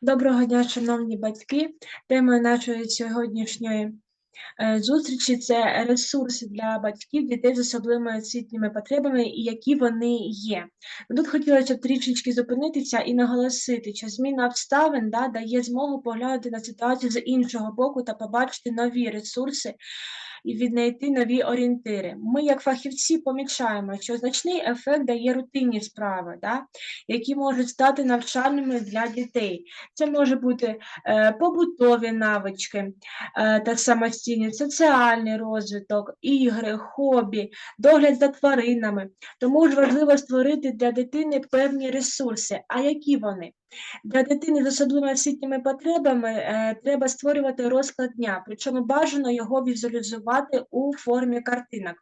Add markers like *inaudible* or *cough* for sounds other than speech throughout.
Доброго дня, шановні батьки. Темою нашої сьогоднішньої е, зустрічі це ресурси для батьків дітей з особливими освітніми потребами і які вони є. Тут хотілося б трішечки зупинитися і наголосити, що зміна обставин да, дає змогу поглянути на ситуацію з іншого боку та побачити нові ресурси і віднайти нові орієнтири. Ми, як фахівці, помічаємо, що значний ефект дає рутинні справи, да, які можуть стати навчальними для дітей. Це може бути е, побутові навички е, та самостійність, соціальний розвиток, ігри, хобі, догляд за тваринами. Тому ж важливо створити для дитини певні ресурси. А які вони? Для дитини з особливими освітніми потребами е, треба створювати розклад дня, причому бажано його візуалізувати у формі картинок,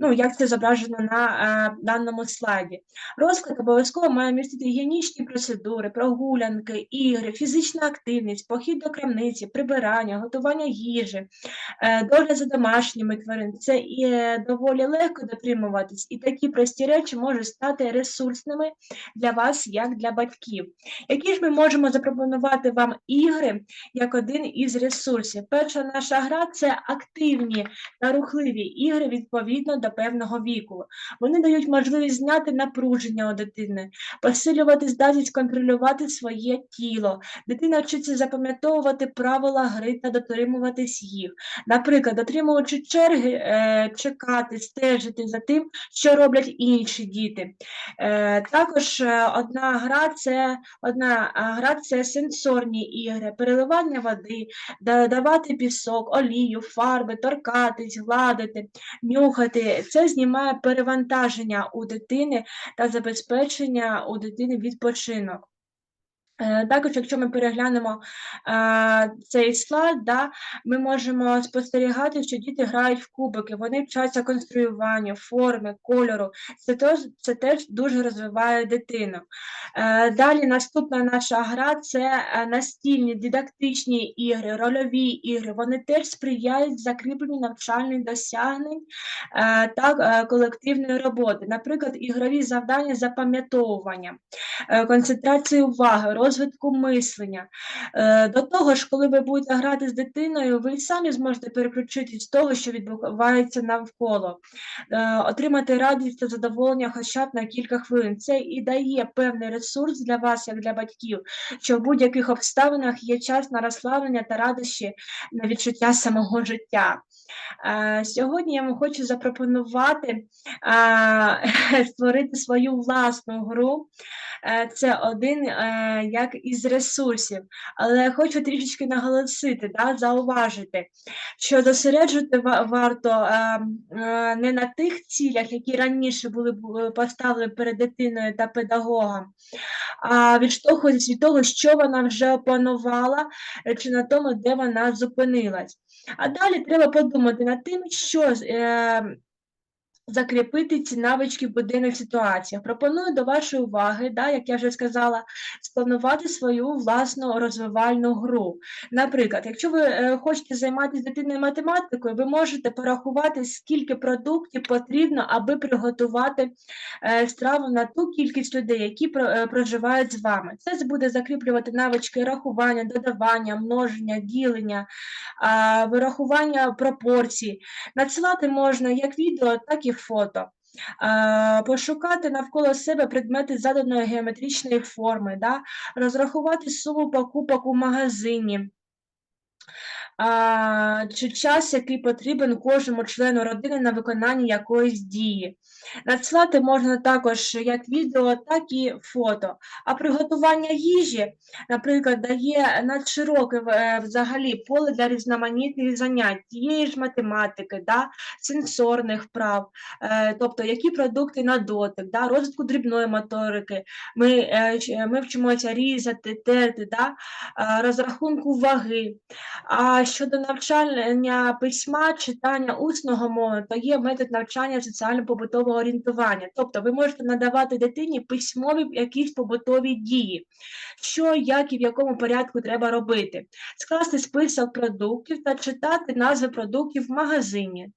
ну як це зображено на е, даному слайді. Розклад обов'язково має містити гігієнічні процедури, прогулянки, ігри, фізична активність, похід до крамниці, прибирання, готування їжі, е, догляд за домашніми тварин. Це і е, доволі легко дотримуватись, і такі прості речі можуть стати ресурсними для вас, як для батьків. Які ж ми можемо запропонувати вам ігри як один із ресурсів? Перша наша гра це активні та рухливі ігри відповідно до певного віку. Вони дають можливість зняти напруження у дитини, посилювати здатність контролювати своє тіло. Дитина вчиться запам'ятовувати правила гри та дотримуватись їх. Наприклад, дотримуючи черги, е, чекати, стежити за тим, що роблять інші діти. Е, також е, одна гра це одна гра це сенсорні ігри, переливання води, давати пісок, олію, фарби, торкатись, гладити, нюхати. Це знімає перевантаження у дитини та забезпечення у дитини відпочинок. Е, також, якщо ми переглянемо е, цей слайд, да, ми можемо спостерігати, що діти грають в кубики, вони вчаться конструюванню, форми, кольору. Це теж, це теж дуже розвиває дитину. Е, далі наступна наша гра це е, настільні дидактичні ігри, рольові ігри. Вони теж сприяють закріпленню навчальних досягнень е, та е, колективної роботи. Наприклад, ігрові завдання запам'ятовування, концентрації уваги розвитку мислення. Е, до того ж, коли ви будете грати з дитиною, ви самі зможете переключитись з того, що відбувається навколо, е, отримати радість та задоволення хоча б на кілька хвилин. Це і дає певний ресурс для вас, як для батьків, що в будь-яких обставинах є час на розслаблення та радощі на відчуття самого життя. Е, сьогодні я вам хочу запропонувати *laughs* створити свою власну гру. Це один як із ресурсів. Але хочу трішечки наголосити, да, зауважити, що зосереджувати варто е, е, не на тих цілях, які раніше були поставлені перед дитиною та педагогом, а відштовхуватися від того, що вона вже опанувала, е, чи на тому, де вона зупинилась. А далі треба подумати над тим, що закріпити ці навички в буденних ситуаціях. Пропоную до вашої уваги, да, як я вже сказала, спланувати свою власну розвивальну гру. Наприклад, якщо ви е, хочете займатися дитиною математикою, ви можете порахувати, скільки продуктів потрібно, аби приготувати е, страву на ту кількість людей, які про, е, проживають з вами. Це буде закріплювати навички рахування, додавання, множення, ділення, е, вирахування пропорцій. Надсилати можна як відео, так і фото. Пошукати навколо себе предмети заданої геометричної форми, розрахувати суму покупок у магазині, а, чи час, який потрібен кожному члену родини на виконання якоїсь дії. Надсилати можна також як відео, так і фото. А приготування їжі, наприклад, дає надшироке е, взагалі поле для різноманітних занять, тієї ж математики, да, сенсорних вправ, е, тобто які продукти на дотик, да, розвитку дрібної моторики. Ми е, ми вчимося різати, терти, да, розрахунку ваги. А щодо навчання письма, читання усного мови, то є метод навчання соціально-побутового орієнтування. Тобто ви можете надавати дитині письмові якісь побутові дії, що, як і в якому порядку треба робити, скласти список продуктів та читати назви продуктів в магазині.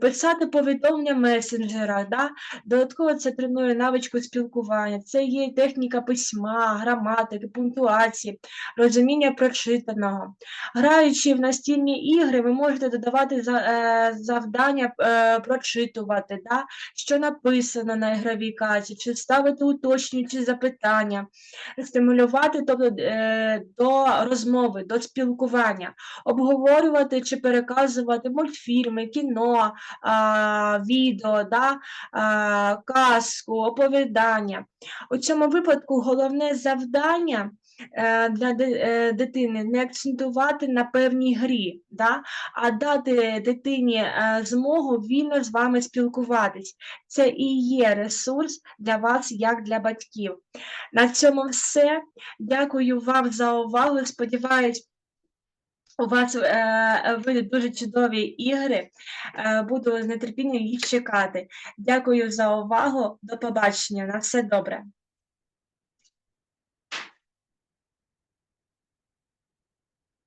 Писати повідомлення в месенджерах, да? додатково це тренує навичку спілкування, це є техніка письма, граматики, пунктуації, розуміння прочитаного. Граючи в настільні ігри, ви можете додавати е, завдання е, прочитувати, да? що написано на ігровій карті, чи ставити уточнюючі запитання, стимулювати тобто, е, до розмови, до спілкування, обговорювати чи переказувати мультфільми, кіно, відео, да? казку, оповідання. У цьому випадку головне завдання е, для е, дитини не акцентувати на певній грі, да? а дати дитині е, змогу вільно з вами спілкуватись. Це і є ресурс для вас, як для батьків. На цьому все. Дякую вам за увагу. Сподіваюсь, у вас е, вийдуть дуже чудові ігри. Е, буду з нетерпінням їх чекати. Дякую за увагу. До побачення. На все добре.